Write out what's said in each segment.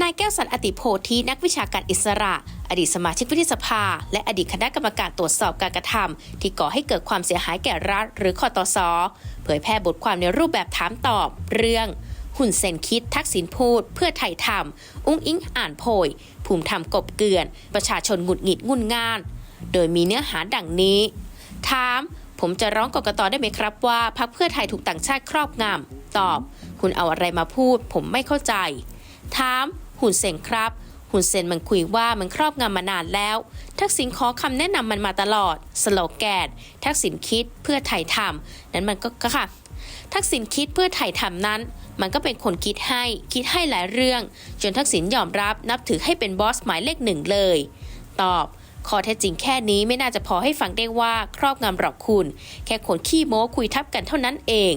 นายแก้วสันอติโพธินักวิชาการอิสระ อดีตสมาชิกวุฒิสภา และอดีตคณะกรรมการตรวจสอบการกระทำที่ก่อให้เกิดความเสียหายแก่รัฐ หรือคอตสเผยแพร่บทความในรูปแบบถามตอบ เรื่อง หุ่นเซนคิด ทักษิณพูด เพื่อไทยทำอุ้งอิงอ่านโพย ภูมิธรรมกบเกลื่อน ประชาชนหงุดหงิดงุนง่าน โดยมีเนื้อหาดังนี้ ถามผมจะร้องกกตได้ไหมครับว่าพรรคเพื่อไทยถูกต่างชาติครอบงำตอบ คุณเอาอะไรมาพูด ผมไม่เข้าใจ ถาม หุ่นเซนครับ หุ่นเซนมันคุยว่ามันครอบงำมานานแล้ว ทักษิณขอคำแนะนำมันมาตลอด สโลแกน ทักษิณคิดเพื่อไทยทำนั้นมันก็ก็ค่ะ ทักษิณคิดเพื่อไทยทำนั้น มันก็เป็นคนคิดให้ คิดให้หลายเรื่อง จนทักษิณยอมรับนับถือให้เป็นบอสหมายเลขหนึ่งเลย ตอบข้อเท็จจริงแค่นี้ไม่น่าจะพอให้ฟังได้ว่าครอบงำหรอกคุณ แค่คนขี้โม้คุยทับกันเท่านั้นเอง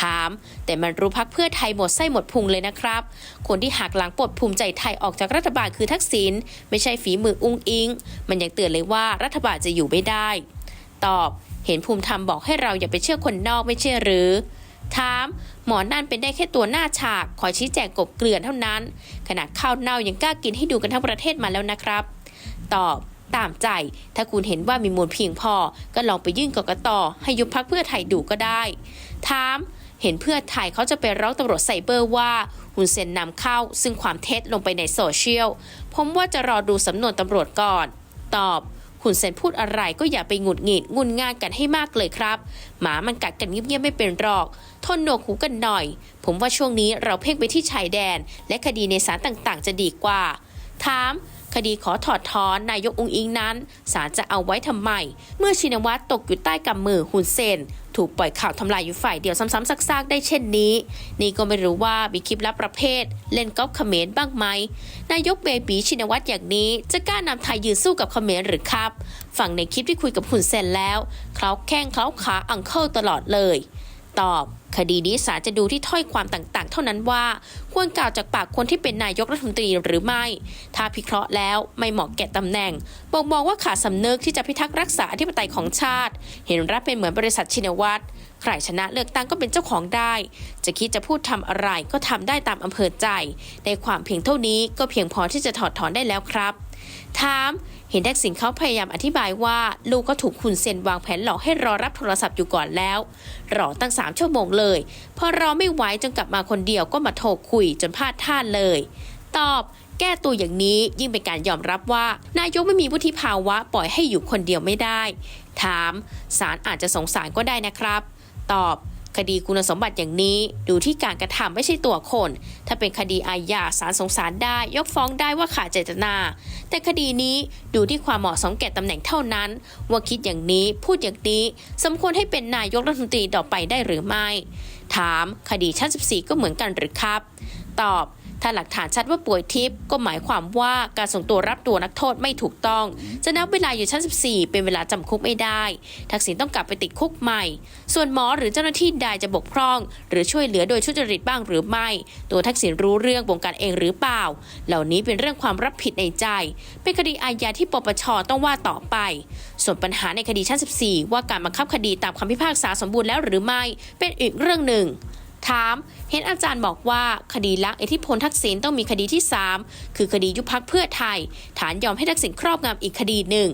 ถาม แต่มันรู้พักเพื่อไทยหมดไส้หมดพุงเลยนะครับ คนที่หักหลังปลดภูมิใจไทยออกจากรัฐบาลคือทักษิณไม่ใช่ฝีมืออุ้งอิง มันยังเตือนเลยว่ารัฐบาลจะอยู่ไม่ได้ ตอบ เห็นภูมิธรรมบอกให้เราอย่าไปเชื่อคนนอกไม่เชื่อหรือถาม หมอนั่นเป็นได้แค่ตัวหน้าฉากคอชี้แจงกบเกลื่อนเท่านั้น ขนาดข้าวเน่ายังกล้ากินให้ดูกันทั้งประเทศมาแล้วนะครับ ตอบตามใจ ถ้าคุณเห็นว่ามีมูลเพียงพอ ก็ลองไปยื่นกกตให้ยุบพักเพื่อไทยดูก็ได้ ถาม เห็นเพื่อไทยเขาจะไปร้องตำรวจไซเบอร์ว่าหุนเซนนำเข้าซึ่งความเท็จลงไปในโซเชียล ผมว่าจะรอดูสำนวนตำรวจก่อน ตอบหุนเซนพูดอะไรก็อย่าไปหงุดหงิดงุนง่านกันให้มากเลยครับ หมามันกัดกันเงียบๆไม่เป็นหรอก ทนหนวกหูกันหน่อย ผมว่าช่วงนี้เราเพ่งไปที่ชายแดน และคดีในศาลต่างๆ จะดีกว่า ถาม คดีขอถอดถอนนายกองอิงนั้นศาลจะเอาไว้ทำไม เมื่อชินวัตรตกอยู่ใต้กำมือหุนเซน ถูกปล่อยข่าวทำลายอยู่ฝ่ายเดียวซ้ำๆซากๆได้เช่นนี้ นี่ก็ไม่รู้ว่ามีคลิปลับประเภท เล่นกอล์ฟเขมรบ้างไหม นายกเบบีชินวัตรอย่างนี้จะกล้านำไทยยืนสู้กับเขมรหรือครับ ฝั่งในคลิปที่คุยกับหุนเซนแล้วเขาแข้งเขาขาอังเคิลตลอดเลย ตอบ คดีนี้ศาลจะดูที่ถ้อยความต่างๆ เท่านั้นว่า ควรกล่าวจากปากคนที่เป็นนายกรัฐมนตรีหรือไม่ ถ้าพิเคราะห์แล้วไม่เหมาะแก่ตำแหน่งบ่งบอกว่าขาดสำนึกที่จะพิทักษ์รักษาอธิปไตยของชาติ เห็นรับเป็นเหมือนบริษัทชินวัตรใครชนะเลือกตั้งก็เป็นเจ้าของได้ จะคิดจะพูดทำอะไรก็ทำได้ตามอำเภอใจ ในความเพียงเท่านี้ก็เพียงพอที่จะถอดถอนได้แล้วครับ ถามเห็นทักษิณเขาพยายามอธิบายว่า ลูกก็ถูกคุณเซนวางแผนหลอกให้รอรับโทรศัพท์อยู่ก่อนแล้ว รอตั้งสามชั่วโมงเลย พอรอไม่ไหวจนกลับมาคนเดียวก็มาโทรคุยจนพลาดท่าเลย ตอบ แก้ตัวอย่างนี้ยิ่งเป็นการยอมรับว่า นายกไม่มีวุฒิภาวะปล่อยให้อยู่คนเดียวไม่ได้ ถามศาลอาจจะสงสารก็ได้นะครับ ตอบ คดีคุณสมบัติอย่างนี้ ดูที่การกระทำไม่ใช่ตัวคน ถ้าเป็นคดีอาญาศาลสงสารได้ ยกฟ้องได้ว่าขาดเจตนา แต่คดีนี้ดูที่ความเหมาะสมแก่ตำแหน่งเท่านั้น ว่าคิดอย่างนี้พูดอย่างนี้ สมควรให้เป็นนายกรัฐมนตรีต่อไปได้หรือไม่ ถาม คดีชั้น 14 ก็เหมือนกันหรือครับ ตอบ ถ้าหลักฐานชัดว่าป่วยทิพย์ก็หมายความว่าการส่งตัวรับตัวนักโทษไม่ถูกต้อง จะนับเวลาอยู่ชั้น 14 เป็นเวลาจำคุกไม่ได้ ทักษิณต้องกลับไปติดคุกใหม่ ส่วนหมอหรือเจ้าหน้าที่ใดจะบกพร่อง หรือช่วยเหลือโดยทุจริตบ้างหรือไม่ ตัวทักษิณรู้เรื่องวงการเองหรือเปล่า เหล่านี้เป็นเรื่องความรับผิดในใจ เป็นคดีอาญาที่ปปชต้องว่าต่อไป ส่วนปัญหาในคดีชั้น 14 ว่าการบังคับคดีตามคำพิพากษาสมบูรณ์แล้วหรือไม่ เป็นอีกเรื่องหนึ่ง ถาม เห็นอาจารย์บอกว่าคดีลักอิทธิพลทักษิณต้องมีคดีที่ 3 คือคดียุบพักเพื่อไทย ฐานยอมให้ทักษิณครอบงำอีกคดีหนึ่ง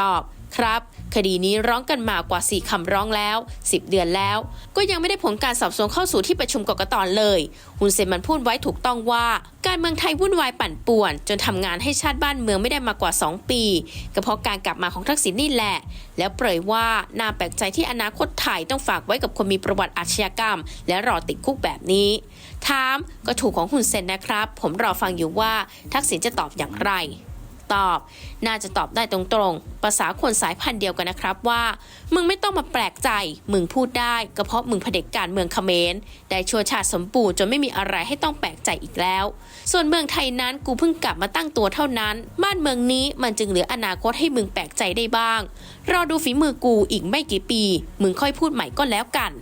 ตอบ ครับ คดีนี้ร้องกันมากว่า 4 คำร้องแล้ว 10 เดือนแล้ว ก็ยังไม่ได้ผลการสอบสวนเข้าสู่ที่ประชุมกกตเลยฮุนเซนมันพูดไว้ถูกต้องว่า การเมืองไทยวุ่นวายปั่นป่วน จนทำงานให้ชาติบ้านเมืองไม่ได้มากว่า 2 ปีก็เพราะการกลับมาของทักษิณนี่แหละ แล้วเปรยว่าน่าแปลกใจที่อนาคตไทยต้องฝากไว้กับคนมีประวัติอาชญากรรม และรอติดคุกแบบนี้ถามก็ถูกของหุนเซนนะครับ ผมรอฟังอยู่ว่าทักษิณจะตอบอย่างไร ตอบ น่าจะตอบได้ตรงๆ ภาษาคนสายพันธุ์เดียวกันนะครับว่า มึงไม่ต้องมาแปลกใจ มึงพูดได้ก็เพราะมึงเผด็จการเมืองเขมร ได้ชั่วชาติสมบูรณ์จนไม่มีอะไรให้ต้องแปลกใจอีกแล้ว ส่วนเมืองไทยนั้นกูเพิ่งกลับมาตั้งตัวเท่านั้น บ้านเมืองนี้มันจึงเหลืออนาคตให้มึงแปลกใจได้บ้าง รอดูฝีมือกูอีกไม่กี่ปี มึงค่อยพูดใหม่ก็แล้วกัน